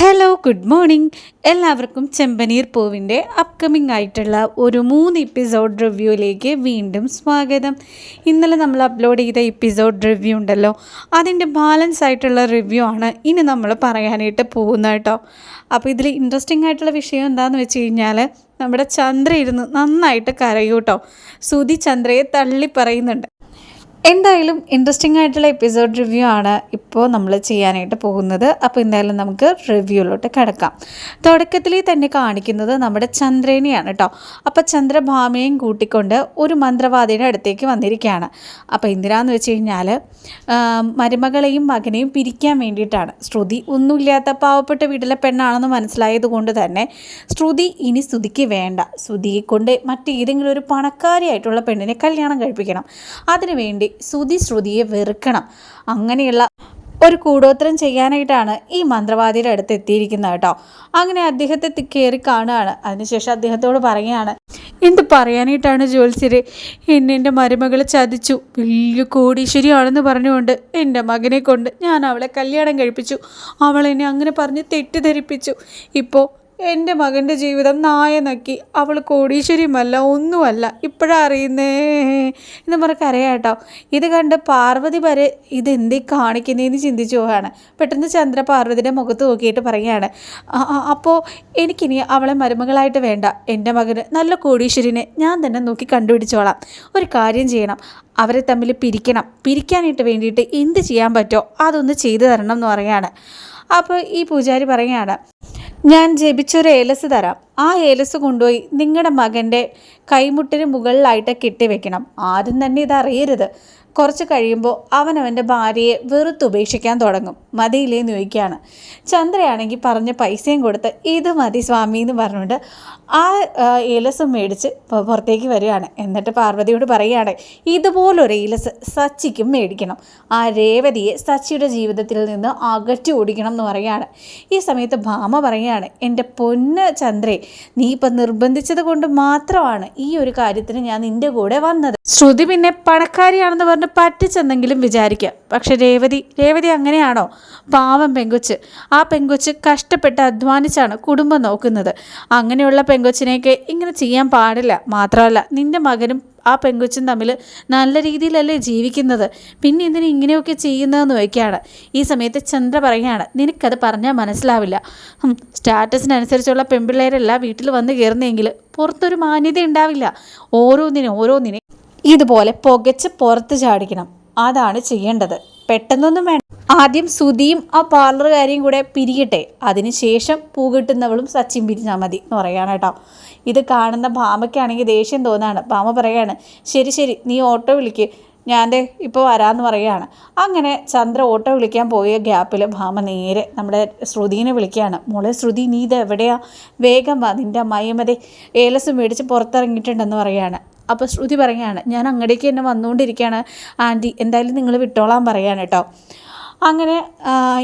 Hello good morning എല്ലാവർക്കും ചെമ്പനീർ പൂവിന്റെ upcoming ആയിട്ടുള്ള ഒരു മൂന്ന് എപ്പിസോഡ് റിവ്യൂയിലേക്ക് വീണ്ടും സ്വാഗതം. ഇന്നലെ നമ്മൾ അപ്ലോഡ് ചെയ്ത എപ്പിസോഡ് റിവ്യൂ ഉണ്ടല്ലോ. അതിന്റെ ബാലൻസ് ആയിട്ടുള്ള റിവ്യൂ ആണ് ഇനി നമ്മൾ പറയാനായിട്ട് പോകുന്നത് കേട്ടോ. അപ്പോൾ ഇതിൽ ഇൻട്രസ്റ്റിംഗ് ആയിട്ടുള്ള വിഷയം എന്താണെന്ന് വെച്ച് കഴിഞ്ഞാൽ നമ്മുടെ ചന്ദ്ര ഇരുന്ന് നന്നായിട്ട് കരയൂട്ടോ സുധി ചന്ദ്രയെ തള്ളി പറയുന്നുണ്ട്. എന്തായാലും ഇൻട്രസ്റ്റിംഗ് ആയിട്ടുള്ള എപ്പിസോഡ് റിവ്യൂ ആണ് ഇപ്പോൾ നമ്മൾ ചെയ്യാനായിട്ട് പോകുന്നത്. അപ്പോൾ എന്തായാലും നമുക്ക് റിവ്യൂയിലോട്ട് കിടക്കാം. തുടക്കത്തിൽ തന്നെ കാണിക്കുന്നത് നമ്മുടെ ചന്ദ്രനെയാണ് കേട്ടോ അപ്പോൾ ചന്ദ്രഭാമയും കൂട്ടിക്കൊണ്ട് ഒരു മന്ത്രവാദിയുടെ അടുത്തേക്ക് വന്നിരിക്കുകയാണ്. അപ്പോൾ എന്തിനാന്ന് വെച്ച് കഴിഞ്ഞാൽ മരുമകളെയും മകനെയും പിരിക്കാൻ വേണ്ടിയിട്ടാണ്. ശ്രുതി ഒന്നുമില്ലാത്ത പാവപ്പെട്ട വീട്ടിലെ പെണ്ണാണെന്ന് മനസ്സിലായത് കൊണ്ട് തന്നെ ശ്രുതി ഇനി ശ്രുതിക്ക് വേണ്ട. ശ്രുതിയെ കൊണ്ട് മറ്റേതെങ്കിലും ഒരു പണക്കാരിയായിട്ടുള്ള പെണ്ണിനെ കല്യാണം കഴിപ്പിക്കണം. അതിനുവേണ്ടി ശ്രുതി ശ്രുതിയെ വെറുക്കണം. അങ്ങനെയുള്ള ഒരു കൂടോത്രം ചെയ്യാനായിട്ടാണ് ഈ മന്ത്രവാദിയുടെ അടുത്ത് എത്തിയിരിക്കുന്നത് കേട്ടോ. അങ്ങനെ അദ്ദേഹത്തെ കയറി കാണുകയാണ്. അതിനുശേഷം അദ്ദേഹത്തോട് പറയുകയാണ് എന്ത് പറയാനായിട്ടാണ് ജോത്സ്യര് എന്നെ എന്റെ മരുമകൾ ചതിച്ചു. വലിയ കോടീശ്വരിയാണെന്ന് പറഞ്ഞുകൊണ്ട് എന്റെ മകനെ കൊണ്ട് ഞാൻ അവളെ കല്യാണം കഴിപ്പിച്ചു. അവൾ എന്നെ അങ്ങനെ പറഞ്ഞ് തെറ്റിദ്ധരിപ്പിച്ചു. ഇപ്പോൾ എന്റെ മകന്റെ ജീവിതം നായ നക്കി. അവൾ കോടീശ്വരിയുമല്ല ഒന്നുമല്ല. ഇപ്പോഴാ അറിയുന്നേ. എന്ന് പറഞ്ഞ് കരയാട്ടോ ഇത് കണ്ട് പാർവതി വരെ ഇത് എന്തേ കാണിക്കുന്നതെന്ന് ചിന്തിച്ചു പോവാണ്. പെട്ടെന്ന് ചന്ദ്ര പാർവതിയുടെ മുഖത്ത് നോക്കിയിട്ട് പറയുകയാണ്. അപ്പോൾ എനിക്കിനി അവളെ മരുമകളായിട്ട് വേണ്ട. എന്റെ മകന് നല്ല കോടീശ്വരിനെ ഞാൻ തന്നെ നോക്കി കണ്ടുപിടിച്ചോളാം. ഒരു കാര്യം ചെയ്യണം. അവരെ തമ്മിൽ പിരിക്കണം. പിരിക്കാനായിട്ട് വേണ്ടിയിട്ട് എന്ത് ചെയ്യാൻ പറ്റുമോ അതൊന്ന് ചെയ്തു തരണം എന്ന് പറയാണ് അപ്പോൾ ഈ പൂജാരി പറയുകയാണ്. ഞാൻ ജപിച്ചൊരു ഏലസ് തരാം. ആ ഏലസ് കൊണ്ടുപോയി നിങ്ങളുടെ മകന്റെ കൈമുട്ടിന് മുകളിലായിട്ട് കെട്ടിവെക്കണം. ആരും തന്നെ ഇത് അറിയരുത് കുറച്ച് കഴിയുമ്പോൾ അവൻ അവന്റെ ഭാര്യയെ വെറുത്തുപേക്ഷിക്കാൻ തുടങ്ങും. മതിയില്ലേന്ന് ചോദിക്കുകയാണ്. ചന്ദ്രയാണെങ്കിൽ പറഞ്ഞ പൈസയും കൊടുത്ത് ഇത് മതി സ്വാമി എന്ന് പറഞ്ഞുകൊണ്ട് ആ ആ, മേടിച്ച് പുറത്തേക്ക് വരികയാണ്. എന്നിട്ട് പാർവതിയോട് പറയുകയാണ് ഇതുപോലൊരു ഏലസ് സച്ചിക്കും മേടിക്കണം. ആ രേവതിയെ സച്ചിയുടെ ജീവിതത്തിൽ നിന്ന് അകറ്റി ഓടിക്കണം എന്ന് പറയുകയാണ്. ഈ സമയത്ത് ഭാമ പറയുകയാണ് എന്റെ പൊന്ന് ചന്ദ്രേ നീ ഇപ്പം നിർബന്ധിച്ചത് കൊണ്ട് മാത്രമാണ് ഈ ഒരു കാര്യത്തിന് ഞാൻ നിന്റെ കൂടെ വന്നത്. ശ്രുതി പിന്നെ പണക്കാരിയാണെന്ന് പറഞ്ഞ് പറ്റിച്ചെന്നെങ്കിലും വിചാരിക്കുക. പക്ഷെ രേവതി രേവതി അങ്ങനെയാണോ? പാവം പെങ്കുച്ച്. ആ പെങ്കുച്ച് കഷ്ടപ്പെട്ട് അധ്വാനിച്ചാണ് കുടുംബം നോക്കുന്നത്. അങ്ങനെയുള്ള പെങ്കൊച്ചിനെയൊക്കെ ഇങ്ങനെ ചെയ്യാൻ പാടില്ല. മാത്രമല്ല നിന്റെ മകനും ആ പെങ്കൊച്ചും തമ്മിൽ നല്ല രീതിയിലല്ലേ ജീവിക്കുന്നത്. പിന്നെ എന്തിനു ഇങ്ങനെയൊക്കെ ചെയ്യുന്നതെന്ന് ചോദിക്കുകയാണ്. ഈ സമയത്ത് ചന്ദ്ര പറയുകയാണ് നിനക്കത് പറഞ്ഞാൽ മനസ്സിലാവില്ല. സ്റ്റാറ്റസിനനുസരിച്ചുള്ള പെൺപിള്ളേരല്ല വീട്ടിൽ വന്ന് കയറുന്നെങ്കിൽ പുറത്തൊരു മാന്യത ഉണ്ടാവില്ല. ഓരോന്നിനും ഓരോന്നിനെ ഇതുപോലെ പുകച്ച് പുറത്ത് ചാടിക്കണം. അതാണ് ചെയ്യേണ്ടത്. പെട്ടെന്നൊന്നും വേണ്ട. ആദ്യം സുധിയും ആ പാർലറുകാരിയും കൂടെ പിരിയട്ടെ. അതിനുശേഷം പൂ കിട്ടുന്നവളും സച്ചിൻ പിരിഞ്ഞാൽ മതി എന്ന് പറയാണ് കേട്ടോ. ഇത് കാണുന്ന ഭാമയ്ക്കാണെങ്കിൽ ദേഷ്യം തോന്നാണ്. ഭാമ പറയാണ് ശരി ശരി നീ ഓട്ടോ വിളിക്ക്. ഞാൻ ദേ ഇപ്പോൾ വരാമെന്ന് പറയുകയാണ്. അങ്ങനെ ചന്ദ്ര ഓട്ടോ വിളിക്കാൻ പോയ ഗ്യാപ്പിൽ ഭാമ നേരെ നമ്മുടെ ശ്രുതിനെ വിളിക്കുകയാണ്. മോളെ ശ്രുതി നീ ഇത് എവിടെയാ? വേഗം വാ നിന്റെ അമ്മായിയമ്മതെ ഏലസ് മേടിച്ച് പുറത്തിറങ്ങിയിട്ടുണ്ടെന്ന് പറയുകയാണ്. അപ്പോൾ ശ്രുതി പറയുകയാണ് ഞാൻ അങ്ങടേക്ക് തന്നെ വന്നുകൊണ്ടിരിക്കുകയാണ്. ആന്റി എന്തായാലും നിങ്ങൾ വിട്ടോളാൻ പറയാണ് കേട്ടോ. അങ്ങനെ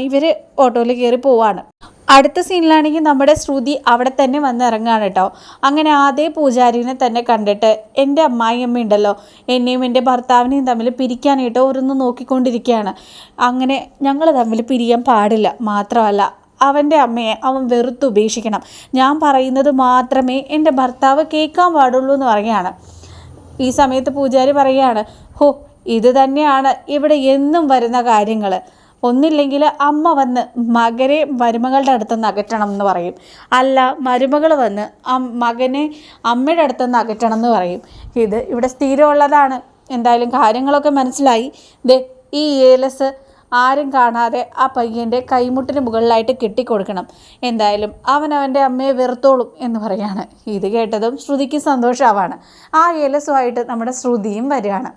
ഇവർ ഓട്ടോയിൽ കയറി പോവാണ്. അടുത്ത സീനിലാണെങ്കിൽ നമ്മുടെ ശ്രുതി അവിടെ തന്നെ വന്ന് ഇറങ്ങുകയാണ് കേട്ടോ. അങ്ങനെ ആദ്യ പൂജാരിനെ തന്നെ കണ്ടിട്ട് എന്റെ അമ്മായിയമ്മ ഉണ്ടല്ലോ എന്നെയും എന്റെ ഭർത്താവിനെയും തമ്മിൽ പിരിക്കാനായിട്ട് ഓരോന്ന് നോക്കിക്കൊണ്ടിരിക്കുകയാണ്. അങ്ങനെ ഞങ്ങൾ തമ്മിൽ പിരിയാൻ പാടില്ല മാത്രമല്ല അവന്റെ അമ്മയെ അവൻ വെറുത്തുപേക്ഷിക്കണം ഞാൻ പറയുന്നത് മാത്രമേ എന്റെ ഭർത്താവ് കേൾക്കാൻ പാടുള്ളൂ എന്ന് പറയുകയാണ്. ഈ സമയത്ത് പൂജാരി പറയുകയാണ് ഹോ ഇത് തന്നെയാണ് ഇവിടെ എന്നും വരുന്ന കാര്യങ്ങൾ. ഒന്നില്ലെങ്കിൽ അമ്മ വന്ന് മകനെ മരുമകളുടെ അടുത്തുനിന്ന് അകറ്റണം എന്ന് പറയും. അല്ല മരുമകൾ വന്ന് മകനെ അമ്മയുടെ അടുത്തുനിന്ന് അകറ്റണം എന്ന് പറയും. ഇത് ഇവിടെ സ്ഥിരമുള്ളതാണ്. എന്തായാലും കാര്യങ്ങളൊക്കെ മനസ്സിലായി. ദേ ഈ ഏലസ് ആരും കാണാതെ ആ പയ്യന്റെ കൈമുട്ടിന് മുകളിലായിട്ട് കെട്ടിക്കൊടുക്കണം. എന്തായാലും അവൻ അവന്റെ അമ്മയെ വെറുത്തോളും എന്ന് പറയാണ്. ഇത് കേട്ടതും ശ്രുതിക്ക് സന്തോഷമാവാണ് ആ ഏലസുമായിട്ട് നമ്മുടെ ശ്രുതിയും വരികയാണ്.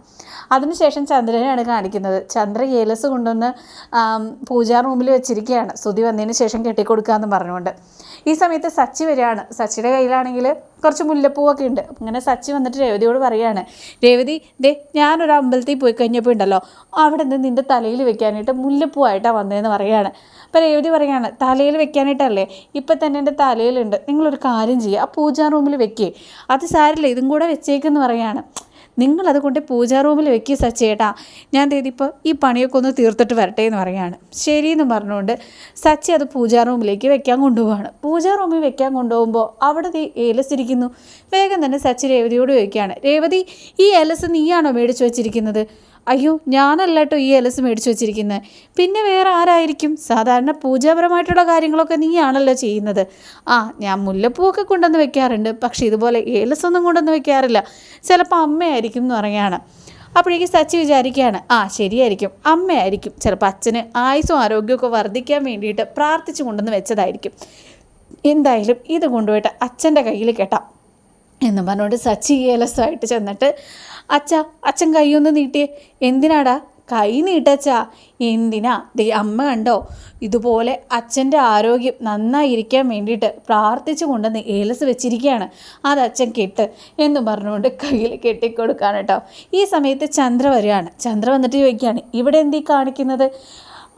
അതിനുശേഷം ചന്ദ്രനെയാണ് കാണിക്കുന്നത്. ചന്ദ്ര ഏലസ് കൊണ്ടുവന്ന് പൂജാ റൂമിൽ വെച്ചിരിക്കുകയാണ്. ശ്രുതി വന്നതിന് ശേഷം കെട്ടിക്കൊടുക്കുക എന്ന് പറഞ്ഞുകൊണ്ട്. ഈ സമയത്ത് സച്ചി വരികയാണ്. സച്ചിയുടെ കയ്യിലാണെങ്കിൽ കുറച്ച് മുല്ലപ്പൂവൊക്കെ ഉണ്ട്. അങ്ങനെ സച്ചി വന്നിട്ട് രേവതിയോട് പറയുകയാണ് രേവതി ദേ ഞാനൊരു അമ്പലത്തിൽ പോയി കഴിഞ്ഞപ്പോൾ ഉണ്ടല്ലോ അവിടെ നിന്ന് നിന്റെ തലയിൽ വെക്കാനായിട്ട് മുല്ലപ്പൂവായിട്ടാണ് വന്നതെന്ന് പറയുകയാണ് അപ്പോൾ രേവതി പറയുകയാണ് തലയിൽ വെക്കാനായിട്ടല്ലേ? ഇപ്പം തന്നെ എന്റെ തലയിലുണ്ട്. നിങ്ങളൊരു കാര്യം ചെയ്യുക ആ പൂജാ റൂമിൽ വെക്കേ. അത് സാരില്ല ഇതും കൂടെ വെച്ചേക്കെന്ന് പറയാണ്. നിങ്ങളത് കൊണ്ട് പൂജാ റൂമിൽ വെക്കുക സച്ചേട്ടാ. ഞാൻ തേതിപ്പോൾ ഈ പണിയൊക്കെ ഒന്ന് തീർത്തിട്ട് വരട്ടെ എന്ന് പറയാണ് ശരിയെന്ന് പറഞ്ഞുകൊണ്ട് സച്ചി അത് പൂജാ റൂമിലേക്ക് വെക്കാൻ കൊണ്ടുപോവാണ്. പൂജാ റൂമിൽ വെക്കാൻ കൊണ്ടുപോകുമ്പോൾ അവിടെ ദേ ഏലസിരിക്കുന്നു വേഗം തന്നെ സച്ചി രേവതിയോട് ചോദിക്കുകയാണ്. രേവതി ഈ ഏലസ് നീയാണോ മേടിച്ചു വെച്ചിരിക്കുന്നത്? അയ്യോ ഞാനല്ല കേട്ടോ ഈ എലസ് മേടിച്ചു വെച്ചിരിക്കുന്നത് പിന്നെ വേറെ ആരായിരിക്കും? സാധാരണ പൂജാപരമായിട്ടുള്ള കാര്യങ്ങളൊക്കെ നീയാണല്ലോ ചെയ്യുന്നത്. ആ ഞാൻ മുല്ലപ്പൂവൊക്കെ കൊണ്ടുവന്ന് വെക്കാറുണ്ട്. പക്ഷേ ഇതുപോലെ ഏലസൊന്നും കൊണ്ടുവന്ന് വെക്കാറില്ല. ചിലപ്പോൾ അമ്മയായിരിക്കും എന്ന് പറയുകയാണ്. അപ്പോഴേക്ക് സച്ചി വിചാരിക്കുകയാണ് ആ ശരിയായിരിക്കും. അമ്മയായിരിക്കും. ചിലപ്പോൾ അച്ഛന് ആയുസും ആരോഗ്യമൊക്കെ വർദ്ധിക്കാൻ വേണ്ടിയിട്ട് പ്രാർത്ഥിച്ചു കൊണ്ടുവന്ന് വെച്ചതായിരിക്കും. എന്തായാലും ഇത് കൊണ്ടുപോയിട്ട് അച്ഛന്റെ കയ്യിൽ കെട്ടാം. എന്ന് പറഞ്ഞുകൊണ്ട് സച്ചി ഏലസായിട്ട് ചെന്നിട്ട് അച്ഛ അച്ഛൻ കൈയൊന്ന് നീട്ടിയേ. എന്തിനാടാ? കൈ നീട്ടച്ചാ. എന്തിനാ? ദേ അമ്മ കണ്ടോ? ഇതുപോലെ അച്ഛന്റെ ആരോഗ്യം നന്നായിരിക്കാൻ വേണ്ടിയിട്ട് പ്രാർത്ഥിച്ചു കൊണ്ടുവന്ന് ഏലസ് വെച്ചിരിക്കുകയാണ്. അത് അച്ഛൻ കെട്ട് എന്ന് പറഞ്ഞുകൊണ്ട് കയ്യിൽ കെട്ടിക്കൊടുക്കാണ് കേട്ടോ. ഈ സമയത്ത് ചന്ദ്ര വരികയാണ്. ചന്ദ്ര വന്നിട്ട് ചോദിക്കുകയാണ് ഇവിടെ എന്തീ കാണിക്കുന്നത്?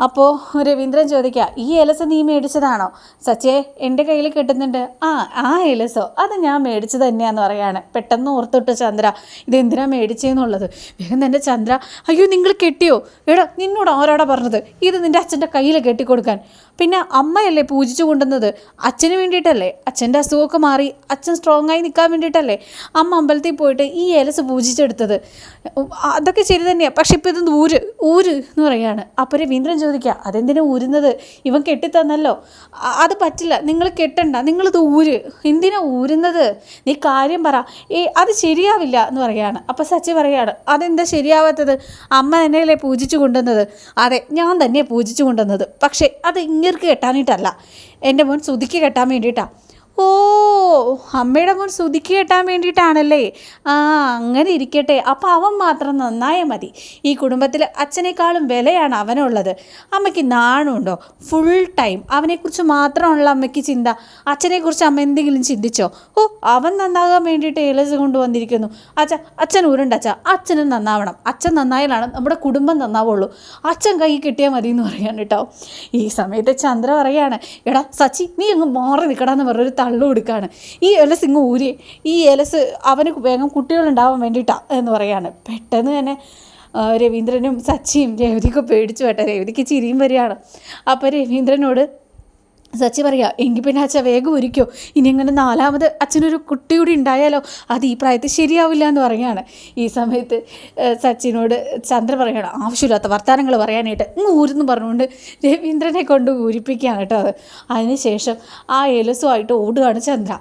അപ്പോൾ രവീന്ദ്രൻ ചോദിക്കുക ഈ എലസ് നീ മേടിച്ചതാണോ? സച്ചേ എന്റെ കയ്യിൽ കിട്ടുന്നുണ്ട്. ആ ആ എലസോ? അത് ഞാൻ മേടിച്ചത് തന്നെയാന്ന് പറയാണ്. പെട്ടെന്ന് ഓർത്തിട്ട് ചന്ദ്ര ഇതെന്തിനാ മേടിച്ചതെന്നുള്ളത് വേഗം തന്നെ ചന്ദ്ര അയ്യോ നിങ്ങൾ കെട്ടിയോ? എടാ നിന്നോട് ആരോടാ പറഞ്ഞത്? ഇത് നിന്റെ അച്ഛന്റെ കയ്യിൽ കെട്ടിക്കൊടുക്കാൻ. പിന്നെ അമ്മയല്ലേ പൂജിച്ചു കൊണ്ടുവന്നത് അച്ഛന് വേണ്ടിയിട്ടല്ലേ? അച്ഛന്റെ അസുഖമൊക്കെ മാറി അച്ഛൻ സ്ട്രോങ് ആയി നിൽക്കാൻ വേണ്ടിയിട്ടല്ലേ? അമ്മ അമ്പലത്തിൽ പോയിട്ട് ഈ ഏലസ് പൂജിച്ചെടുത്തത്. അതൊക്കെ ശരി തന്നെയാണ് പക്ഷെ ഇപ്പോൾ ഇത് ഊര് ഊര് എന്ന് പറയുകയാണ് അപ്പോൾ രവീന്ദ്രൻ ചോദിക്കുക അതെന്തിനാ ഊരുന്നത്? ഇവൻ കെട്ടിത്തന്നല്ലോ. അത് പറ്റില്ല. നിങ്ങൾ കെട്ടണ്ട. നിങ്ങളിത് ഊര്. എന്തിനാ ഊരുന്നത്? നീ കാര്യം പറ. ഏ അത് ശരിയാവില്ല എന്ന് പറയുകയാണ് അപ്പോൾ സച്ചി പറയുകയാണ് അതെന്താ ശരിയാവാത്തത്? അമ്മ തന്നെയല്ലേ പൂജിച്ചു കൊണ്ടുവന്നത്? അതെ ഞാൻ തന്നെ പൂജിച്ചു കൊണ്ടുവന്നത്. പക്ഷേ അത് ഇങ്ങർക്ക് കെട്ടാനായിട്ടല്ല. എന്റെ മോൻ സുതിക്ക് കെട്ടാൻ വേണ്ടിയിട്ടാണ് ഓ അമ്മയുടെ മോൻ സുതിക്ക് കെട്ടാൻ വേണ്ടിയിട്ടാണല്ലേ? ആ അങ്ങനെ ഇരിക്കട്ടെ. അപ്പം അവൻ മാത്രം നന്നായാൽ മതി. ഈ കുടുംബത്തിൽ അച്ഛനേക്കാളും വിലയാണ് അവനുള്ളത്. അമ്മയ്ക്ക് നാണുണ്ടോ? ഫുൾ ടൈം അവനെക്കുറിച്ച് മാത്രമുള്ള അമ്മയ്ക്ക് ചിന്ത. അച്ഛനെക്കുറിച്ച് അമ്മ എന്തെങ്കിലും ചിന്തിച്ചോ? ഓ അവൻ നന്നാകാൻ വേണ്ടിയിട്ട് ഏലസ് കൊണ്ടുവന്നിരിക്കുന്നു. അച്ഛ അച്ഛൻ ഉരുണ്ട അച്ഛ. അച്ഛനും നന്നാവണം. അച്ഛൻ നന്നായാലാണ് നമ്മുടെ കുടുംബം നന്നാവുള്ളൂ. അച്ഛൻ കൈ കിട്ടിയാൽ മതി എന്ന് പറയാൻ കേട്ടോ. ഈ സമയത്ത് ചന്ദ്ര പറയാണ് എടാ സച്ചി നീ അങ്ങ് മാറി നിൽക്കടാന്ന് പറഞ്ഞൊരു തള്ളു കൊടുക്കുകയാണ് ഈ എലസ് ഇങ്ങ് ഊരി ഈ എലസ് അവന് വേഗം കുട്ടികളുണ്ടാവാൻ വേണ്ടിയിട്ടാണ് എന്ന് പറയാണ്. പെട്ടെന്ന് തന്നെ രവീന്ദ്രനും സച്ചിയും രേവതിയൊക്കെ പേടിച്ചു വേട്ടെ രേവതിക്ക് ചിരിയും വരികയാണ്. അപ്പോൾ രവീന്ദ്രനോട് സച്ചി പറയാ എങ്കിൽ പിന്നെ അച്ഛ വേഗം ഒരുക്കോ. ഇനി ഇങ്ങനെ നാലാമത് അച്ഛനൊരു കുട്ടി കൂടി ഉണ്ടായാലോ? അത് ഈ പ്രായത്തിൽ ശരിയാവില്ല എന്ന് പറയുകയാണ് ഈ സമയത്ത് സച്ചിനോട് ചന്ദ്ര പറയണം ആവശ്യമില്ലാത്ത വർത്തമാനങ്ങൾ പറയാനായിട്ട് ഊരെന്ന് പറഞ്ഞുകൊണ്ട് രവീന്ദ്രനെ കൊണ്ട് ഊരിപ്പിക്കുകയാണ് കേട്ടോ അത്. അതിനുശേഷം ആ എലസുമായിട്ട് ഓടുകയാണ് ചന്ദ്ര.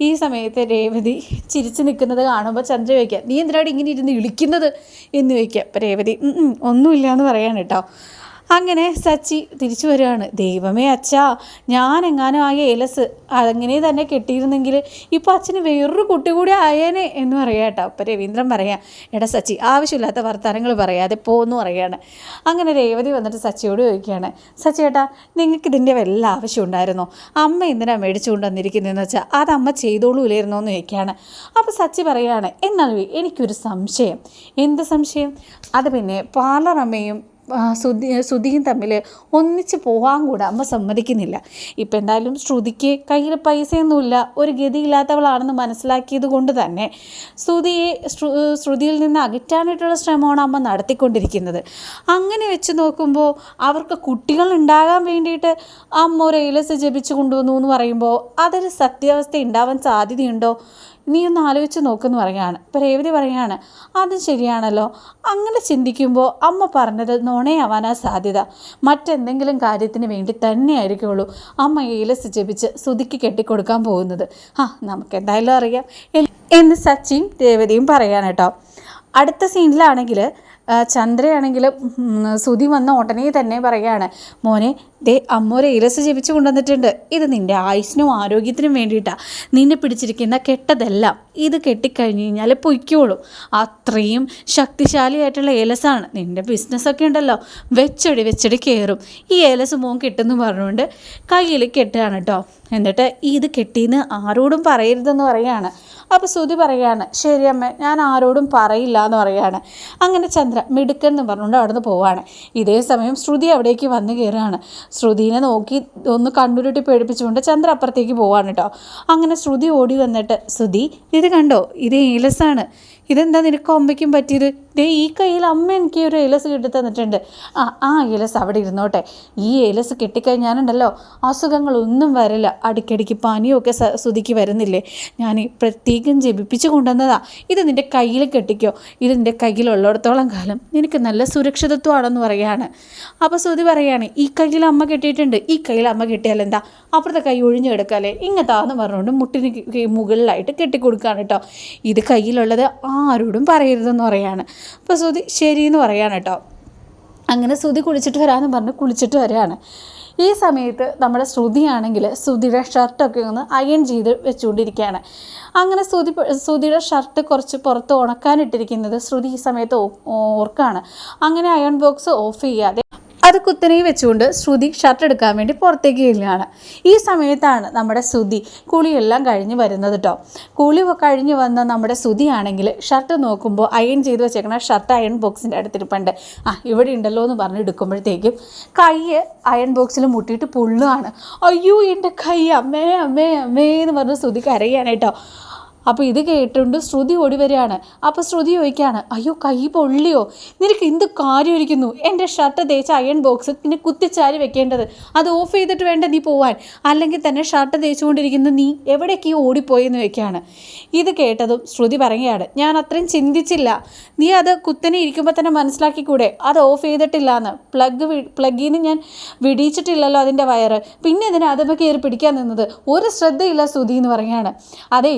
ഈ സമയത്ത് രേവതി ചിരിച്ചു നിൽക്കുന്നത് കാണുമ്പോൾ ചന്ദ്ര ചോദിക്കുക നീ എന്തിനാണ് ഇങ്ങനെ ഇരുന്ന് ഇളിക്കുന്നത്? എന്ന് ചോദിക്കുക. അപ്പോൾ രേവതി "ഉം, ഉം, ഒന്നുമില്ല എന്ന് പറയാണ് കേട്ടോ. അങ്ങനെ സച്ചി തിരിച്ചു വരികയാണ്. ദൈവമേ അച്ഛാ ഞാൻ എങ്ങാനും ആ ഏലസ് അങ്ങനെ തന്നെ കെട്ടിയിരുന്നെങ്കിൽ ഇപ്പോൾ അച്ഛന് വേറൊരു കുട്ടി കൂടി ആയേനെ എന്ന് പറയാം കേട്ടോ. അപ്പം രവീന്ദ്രൻ പറയാം എടാ സച്ചി ആവശ്യമില്ലാത്ത വർത്തമാനങ്ങൾ പറയാതെ പോന്ന് പറയാണ് അങ്ങനെ രേവതി വന്നിട്ട് സച്ചിയോട് ചോദിക്കുകയാണ് സച്ചി ഏട്ടാ നിങ്ങൾക്ക് ഇതിന്റെ വല്ല ആവശ്യം ഉണ്ടായിരുന്നോ? അമ്മ എന്തിനാണ് മേടിച്ചു കൊണ്ടുവന്നിരിക്കുന്നതെന്ന് വെച്ചാൽ അത് അമ്മ ചെയ്തോളൂലായിരുന്നോ എന്ന് ചോദിക്കുകയാണ്. അപ്പോൾ സച്ചി പറയുകയാണ് എന്നാൽ എനിക്കൊരു സംശയം. എന്ത് സംശയം? അത് പിന്നെ പാർലർ അമ്മയും ശ്രുതി ശ്രുതിയും തമ്മിൽ ഒന്നിച്ച് പോകാൻ കൂടെ അമ്മ സമ്മതിക്കുന്നില്ല. ഇപ്പം എന്തായാലും ശ്രുതിക്ക് കയ്യിൽ പൈസയൊന്നുമില്ല ഒരു ഗതിയില്ലാത്തവളാണെന്ന് മനസ്സിലാക്കിയത് കൊണ്ട് തന്നെ ശ്രുതിയെ ശ്രു ശ്രുതിയിൽ നിന്ന് അകറ്റാനായിട്ടുള്ള ശ്രമമാണ് അമ്മ നടത്തിക്കൊണ്ടിരിക്കുന്നത്. അങ്ങനെ വെച്ച് നോക്കുമ്പോൾ അവർക്ക് കുട്ടികൾ ഉണ്ടാകാൻ വേണ്ടിയിട്ട് അമ്മ ഒരു ഏലസ് ജപിച്ചു കൊണ്ടുവന്നു എന്ന് പറയുമ്പോൾ അതൊരു സത്യാവസ്ഥ ഉണ്ടാവാൻ സാധ്യതയുണ്ടോ? നീ ഒന്ന് ആലോചിച്ച് നോക്കുമെന്ന് പറയാണ് ഇപ്പം രേവതി പറയാണ് അതും ശരിയാണല്ലോ. അങ്ങനെ ചിന്തിക്കുമ്പോൾ അമ്മ പറഞ്ഞത് നുണയാവാനാ സാധ്യത. മറ്റെന്തെങ്കിലും കാര്യത്തിന് വേണ്ടി തന്നെയായിരിക്കുള്ളൂ അമ്മ ഏലസ് ജപിച്ച് സുതിക്ക് കെട്ടിക്കൊടുക്കാൻ പോകുന്നത്. ആ നമുക്ക് എന്തായാലും അറിയാം എന്ന് സച്ചിൻ രേവതിയും പറയാൻ കേട്ടോ അടുത്ത സീനിലാണെങ്കിൽ ചന്ദ്രയാണെങ്കിൽ സുതി വന്ന ഉടനെ തന്നെ പറയാണ് മോനെ ദേ അമ്മോരെ ഇരസ് ജപിച്ച് കൊണ്ടുവന്നിട്ടുണ്ട്. ഇത് നിന്റെ ആയുസിനും ആരോഗ്യത്തിനും വേണ്ടിയിട്ടാണ് നിന്നെ പിടിച്ചിരിക്കുന്ന കെട്ടതെല്ലാം ഇത് കെട്ടിക്കഴിഞ്ഞ് കഴിഞ്ഞാൽ പൊയ്ക്കോളും. അത്രയും ശക്തിശാലിയായിട്ടുള്ള ഏലസാണ്. നിന്റെ ബിസിനസ്സൊക്കെ ഉണ്ടല്ലോ. വെച്ചടി വെച്ചടി കയറും ഈ ഏലസ് മോൻ കെട്ടെന്ന് പറഞ്ഞുകൊണ്ട് കയ്യിൽ കെട്ടുകയാണ് കേട്ടോ എന്നിട്ട് ഇത് കെട്ടിയെന്ന് ആരോടും പറയരുതെന്ന് പറയാണ്. അപ്പോൾ ശ്രുതി പറയാണ് ശരി അമ്മ ഞാൻ ആരോടും പറയില്ല എന്ന് പറയാണ്. അങ്ങനെ ചന്ദ്ര മിടുക്കൻ എന്ന് പറഞ്ഞുകൊണ്ട് അവിടെ നിന്ന് പോവാണ്. ഇതേ സമയം ശ്രുതി അവിടേക്ക് വന്നു കയറുകയാണ് ശ്രുതിനെ നോക്കി ഒന്ന് കണ്ണുരുട്ടി പേടിപ്പിച്ചുകൊണ്ട് ചന്ദ്ര അപ്പുറത്തേക്ക് പോവാണ് കേട്ടോ. അങ്ങനെ ശ്രുതി ഓടി വന്നിട്ട് ശ്രുതി ഇത് കണ്ടോ? ഇത് ഏലസാണ്. ഇതെന്താ നിനക്ക് ഒമ്പയ്ക്കും പറ്റിയത്? ദേ ഈ കയ്യിൽ അമ്മ എനിക്ക് ഒരു എലസ് കിട്ടി തന്നിട്ടുണ്ട്. ആ ആ എലസ് അവിടെ ഇരുന്നോട്ടെ. ഈ ഏലസ് കിട്ടിക്കഴിഞ്ഞാലുണ്ടല്ലോ അസുഖങ്ങളൊന്നും വരില്ല. അടിക്കടിക്ക് പനിയൊക്കെ സുതിക്ക് വരുന്നില്ലേ? ഞാൻ പ്രത്യേകം ജപിപ്പിച്ച് കൊണ്ടുവന്നതാ. ഇത് നിന്റെ കയ്യിൽ കെട്ടിക്കോ. ഇത് നിന്റെ കയ്യിലുള്ളിടത്തോളം കാലം നിനക്ക് നല്ല സുരക്ഷിതത്വമാണെന്ന് പറയാണ് അപ്പോൾ സുതി പറയാണ് ഈ കയ്യിൽ അമ്മ കെട്ടിയിട്ടുണ്ട്. ഈ കയ്യിൽ അമ്മ കെട്ടിയാൽ എന്താ? അപ്പുറത്തെ കൈ ഒഴിഞ്ഞു കിടക്കാല്ലേ? ഇങ്ങത്താന്ന് പറഞ്ഞുകൊണ്ട് മുട്ടിന് മുകളിലായിട്ട് കെട്ടിക്കൊടുക്കുകയാണ് കേട്ടോ. ഇത് കയ്യിലുള്ളത് ആരോടും പറയരുതെന്ന് പറയാണ്. അപ്പോൾ സുതി ശരിയെന്ന് പറയാണ് കേട്ടോ. അങ്ങനെ ശ്രുതി കുളിച്ചിട്ട് വരാമെന്ന് പറഞ്ഞ് കുളിച്ചിട്ട് വരികയാണ്. ഈ സമയത്ത് നമ്മുടെ ശ്രുതിയാണെങ്കിൽ ശ്രുതിയുടെ ഷർട്ടൊക്കെ ഒന്ന് അയൺ ചെയ്ത് വെച്ചുകൊണ്ടിരിക്കുകയാണ്. അങ്ങനെ ശ്രുതി ശ്രുതിയുടെ ഷർട്ട് കുറച്ച് പുറത്ത് ഉണക്കാനിട്ടിരിക്കുന്നത് ശ്രുതി ഈ സമയത്ത് ഓർക്കാണ്. അങ്ങനെ അയൺ ബോക്സ് ഓഫ് ചെയ്യാതെ അത് കുത്തനെ വെച്ചുകൊണ്ട് ശ്രുതി ഷർട്ട് എടുക്കാൻ വേണ്ടി പുറത്തേക്ക് ചെല്ലുകയാണ്. ഈ സമയത്താണ് നമ്മുടെ ശ്രുതി കുളിയെല്ലാം കഴിഞ്ഞ് വരുന്നത് കേട്ടോ കുളി കഴിഞ്ഞ് വന്ന നമ്മുടെ ശ്രുതിയാണെങ്കിൽ ഷർട്ട് നോക്കുമ്പോൾ അയൺ ചെയ്ത് വെച്ചേക്കണ ഷർട്ട് അയൺ ബോക്സിന്റെ അടുത്തിരിപ്പുണ്ട്. ആ ഇവിടെ ഉണ്ടല്ലോ എന്ന് പറഞ്ഞ് എടുക്കുമ്പോഴത്തേക്കും കൈ അയൺ ബോക്സിൽ മുട്ടിയിട്ട് പൊള്ളുകയാണ് അയ്യോ എന്റെ കൈ അമ്മേ അമ്മേ അമ്മേ എന്ന് പറഞ്ഞ് ശ്രുതി കരയാണ് കേട്ടോ. അപ്പോൾ ഇത് കേട്ടുകൊണ്ട് ശ്രുതി ഓടി വരികയാണ്. അപ്പോൾ ശ്രുതി ചോദിക്കുകയാണ് അയ്യോ കൈ പൊള്ളിയോ? നിനക്ക് എന്ത് കാര്യമായിരിക്കുന്നു? എന്റെ ഷർട്ട് തേച്ച് അയൺ ബോക്സ് പിന്നെ കുത്തിച്ചാരി വെക്കേണ്ടത്. അത് ഓഫ് ചെയ്തിട്ട് വേണ്ട നീ പോവാൻ? അല്ലെങ്കിൽ തന്നെ ഷർട്ട് തേച്ചുകൊണ്ടിരിക്കുന്ന നീ എവിടേക്ക് ഓടിപ്പോയെന്ന് വെക്കുകയാണ് ഇത് കേട്ടതും ശ്രുതി പറയുകയാണ് ഞാൻ അത്രയും ചിന്തിച്ചില്ല. നീ അത് കുത്തനെ ഇരിക്കുമ്പോൾ തന്നെ മനസ്സിലാക്കിക്കൂടെ? അത് ഓഫ് ചെയ്തിട്ടില്ല എന്ന് പ്ലഗ് പ്ലഗിൽ നിന്ന് ഞാൻ വിടിയിച്ചിട്ടില്ലല്ലോ അതിന്റെ വയറ്. പിന്നെ ഇതിനെ അതുമ്പോൾ കയറി പിടിക്കാൻ നിന്നത്? ഒരു ശ്രദ്ധയില്ല ശ്രുതി എന്ന് പറയുകയാണ്. അതെ